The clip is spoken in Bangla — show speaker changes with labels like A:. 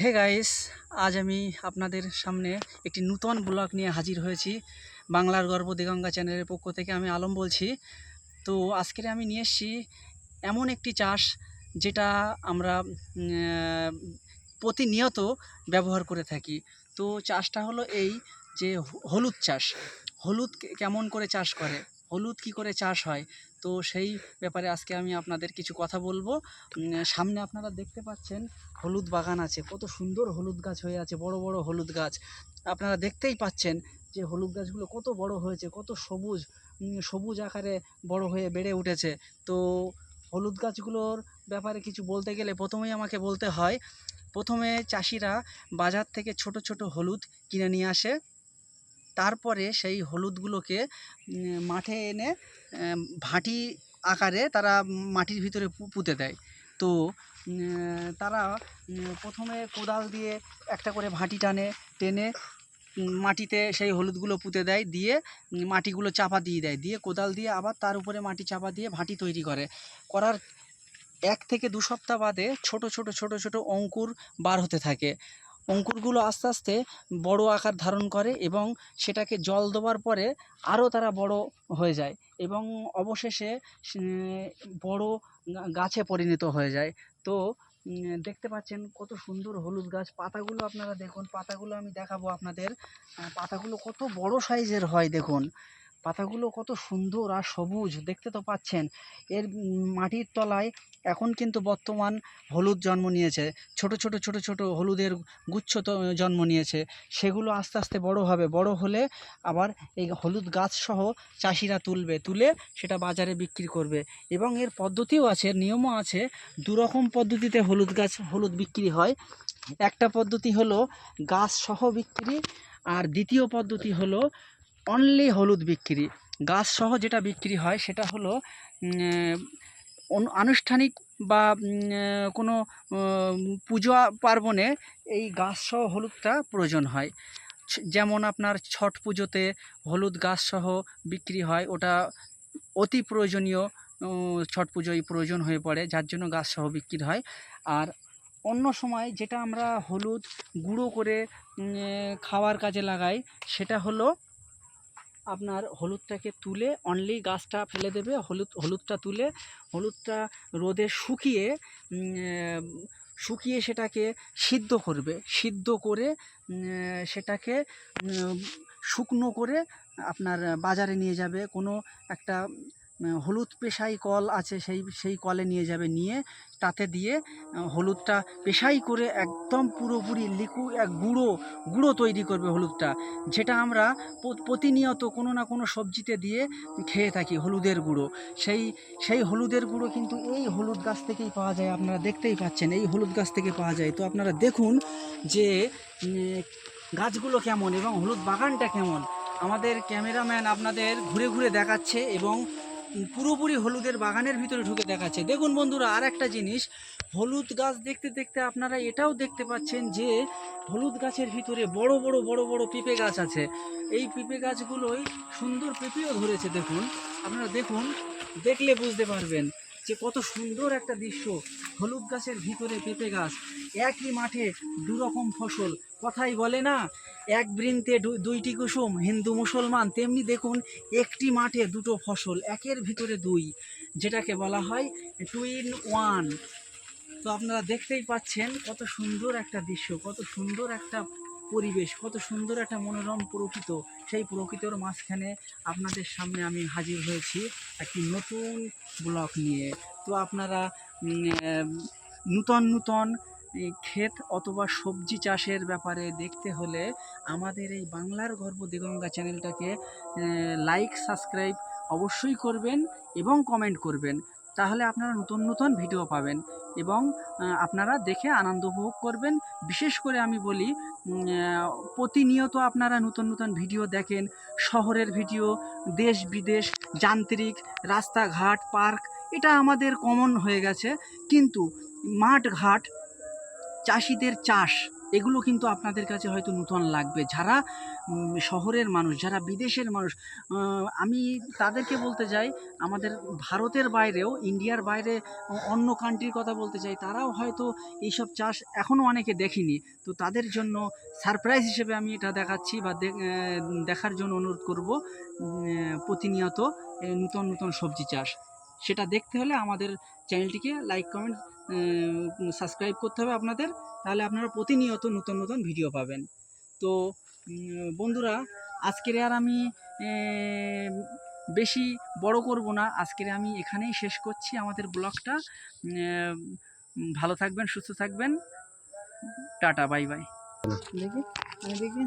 A: হে গাইস আজ আমি আপনাদের সামনে একটি নূতন ব্লগ নিয়ে হাজির হয়েছি বাংলার গর্ব দিগঙ্গা চ্যানেলের পক্ষ থেকে আমি আলম বলছি। তো আজকের আমি নিয়ে এসেছি এমন একটি চাষ যেটা আমরা প্রতিনিয়ত ব্যবহার করে থাকি। তো চাষটা হলো এই যে হলুদ চাষ। হলুদ কেমন করে চাষ করে? হলুদ কি করে চাষ হয়? তো সেই ব্যাপারে আজকে আমি আপনাদের কিছু কথা বলব। সামনে আপনারা দেখতে পাচ্ছেন হলুদ বাগান আছে, কত সুন্দর হলুদ গাছ হয়ে আছে, বড় বড় হলুদ গাছ। আপনারা দেখতেই পাচ্ছেন যে হলুদ গাছগুলো কত বড় হয়েছে, কত সবুজ সবুজ আকারে বড় হয়ে বেড়ে উঠেছে। তো হলুদ গাছগুলোর ব্যাপারে কিছু বলতে গেলে প্রথমেই আমাকে বলতে হয়, প্রথমে চাষিরা বাজার থেকে ছোট ছোট হলুদ কিনে নিয়ে আসে। তারপরে সেই হলুদগুলোকে মাঠে এনে ভাটি আকারে তারা মাটির ভিতরে পুঁতে দেয়। তো তারা প্রথমে কোদাল দিয়ে একটা করে ভাটি টানে, টেনে মাটিতে সেই হলুদগুলো পুঁতে দেয়, দিয়ে মাটিগুলো চাপা দিয়ে দেয়। দিয়ে কোদাল দিয়ে আবার তার উপরে মাটি চাপা দিয়ে ভাটি তৈরি করে। করার এক থেকে দু সপ্তাহ বাদে ছোট ছোট ছোট ছোট অঙ্কুর বার হতে থাকে। অঙ্কুরগুলো আস্তে আস্তে বড় আকার ধারণ করে এবং সেটাকে জল দেওয়ার পরে আরও তারা বড় হয়ে যায় এবং অবশেষে বড় গাছে পরিণত হয়ে যায়। তো দেখতে পাচ্ছেন কত সুন্দর হলুদ গাছ। পাতাগুলো আপনারা দেখুন, পাতাগুলো আমি দেখাবো আপনাদের। পাতাগুলো কত বড় সাইজের হয় দেখুন। পাতাগুলো কত সুন্দর আর সবুজ, দেখতে তো পাচ্ছেন। এর মাটির তলায় এখন কিন্তু বর্তমান হলুদ জন্ম নিয়েছে। ছোট ছোট ছোট ছোট হলুদের গুচ্ছ জন্ম নিয়েছে। সেগুলো আস্তে আস্তে বড় হবে। বড় হলে আবার এই হলুদ গাছ সহ চাষিরা তুলবে, তুলে সেটা বাজারে বিক্রি করবে। এবং এর পদ্ধতিও আছে, নিয়মও আছে। দু রকম পদ্ধতিতে হলুদ গাছ, হলুদ বিক্রি হয়। একটা পদ্ধতি হলো গাছ সহ বিক্রি আর দ্বিতীয় পদ্ধতি হলো অনলি হলুদ বিক্রি। গাছ সহ যেটা বিক্রি হয়, সেটা হলো আনুষ্ঠানিক বা কোনো পুজো পার্বণে এই গাছ সহ হলুদটা প্রয়োজন হয়। যেমন আপনার ছট পুজোতে হলুদ গাছ সহ বিক্রি হয়, ওটা অতি প্রয়োজনীয় ছট পুজোয় প্রয়োজন হয়ে পড়ে, যার জন্য গাছ সহ বিক্রি হয়। আর অন্য সময় যেটা আমরা হলুদ গুঁড়ো করে খাওয়ার কাজে লাগাই, সেটা হলো আপনার হলুদটাকে তুলে অনলি গাছটা ফেলে দেবে, হলুদ, হলুদটা তুলে হলুদটা রোদে শুকিয়ে শুকিয়ে সেটাকে সিদ্ধ করবে। সিদ্ধ করে সেটাকে শুকনো করে আপনার বাজারে নিয়ে যাবে। কোনো একটা হলুদ পেশাই কল আছে সেই সেই কলে নিয়ে যাবে, নিয়ে তাতে দিয়ে হলুদটা পেশাই করে একদম পুরোপুরি লিকু এক গুঁড়ো গুঁড়ো তৈরি করবে হলুদটা, যেটা আমরা প্রতিনিয়ত কোনো না কোনো সবজিতে দিয়ে খেয়ে থাকি হলুদের গুঁড়ো। সেই সেই হলুদের গুঁড়ো কিন্তু এই হলুদ গাছ থেকেই পাওয়া যায়, আপনারা দেখতেই পাচ্ছেন, এই হলুদ গাছ থেকে পাওয়া যায়। তো আপনারা দেখুন যে গাছগুলো কেমন এবং হলুদ বাগানটা কেমন। আমাদের ক্যামেরাম্যান আপনাদের ঘুরে ঘুরে দেখাচ্ছে এবং পুরোপুরি হলুদের বাগানের ভিতরে ঢুকে দেখাচ্ছে। দেখুন বন্ধুরা আর একটা জিনিস, হলুদ গাছ দেখতে দেখতে আপনারা এটাও দেখতে পাচ্ছেন যে, হলুদ গাছের ভিতরে বড় বড় বড় বড় পেঁপে গাছ আছে। এই পেঁপে গাছগুলোই সুন্দর পেঁপেও ধরেছে, দেখুন। আপনারা দেখুন, দেখলে বুঝতে পারবেন যে কত সুন্দর একটা দৃশ্য, হলুদ গাছের ভিতরে পেঁপে গাছ। একই মাঠে দু রকম ফসল, কথাই বলে না। এক বৃন্তে দুইটি কুসুম, হিন্দু মুসলমান, তেমনি দেখুন একটি মাঠে দুটো ফসল, একের ভিতরে দুই, যেটাকে বলা হয় টু ইন ওয়ান তো আপনারা দেখতেই পাচ্ছেন কত সুন্দর একটা দৃশ্য, কত সুন্দর একটা পরিবেশ, কত সুন্দর একটা মনোরম প্রকৃত। সেই প্রকৃতির মাঝখানে আপনাদের সামনে আমি হাজির হয়েছি একটি নতুন ব্লক নিয়ে। তো আপনারা নূতন নূতন ক্ষেত অথবা সবজি চাষের ব্যাপারে দেখতে হলে আমাদের এই বাংলার গর্ব দিগঙ্গা চ্যানেলটাকে লাইক সাবস্ক্রাইব অবশ্যই করবেন এবং কমেন্ট করবেন। তাহলে আপনারা নতুন নতুন ভিডিও পাবেন এবং আপনারা দেখে আনন্দ উপভোগ করবেন। বিশেষ করে আমি বলি প্রতিনিয়ত আপনারা নতুন নতুন ভিডিও দেখেন। শহরের ভিডিও দেশ বিদেশ, যান্ত্রিক, রাস্তাঘাট, পার্ক, এটা আমাদের কমন হয়ে গেছে। কিন্তু মাঠ ঘাট চাষিদের চাষ, এগুলো কিন্তু আপনাদের কাছে হয়তো নূতন লাগবে। যারা শহরের মানুষ, যারা বিদেশের মানুষ আমি তাদেরকে বলতে চাই, আমাদের ভারতের বাইরেও, ইন্ডিয়ার বাইরে অন্য কান্ট্রির কথা বলতে চাই, তারাও হয়তো এইসব চাষ এখনও অনেকে দেখেনি। তো তাদের জন্য সারপ্রাইজ হিসেবে আমি এটা দেখাচ্ছি বা দেখার জন্য অনুরোধ করব প্রতিনিয়ত নূতন নূতন সবজি চাষ। সেটা দেখতে হলে আমাদের চ্যানেলটিকে লাইক কমেন্ট সাবস্ক্রাইব করতে হবে আপনাদের, তাহলে আপনারা প্রতিনিয়ত নতুন নতুন ভিডিও পাবেন। তো বন্ধুরা, আজকের আর আমি বেশি বড় করব না, আজকের আমি এখানেই শেষ করছি আমাদের ব্লগটা। ভালো থাকবেন, সুস্থ থাকবেন। Tata, bye bye. দেখি দেখি।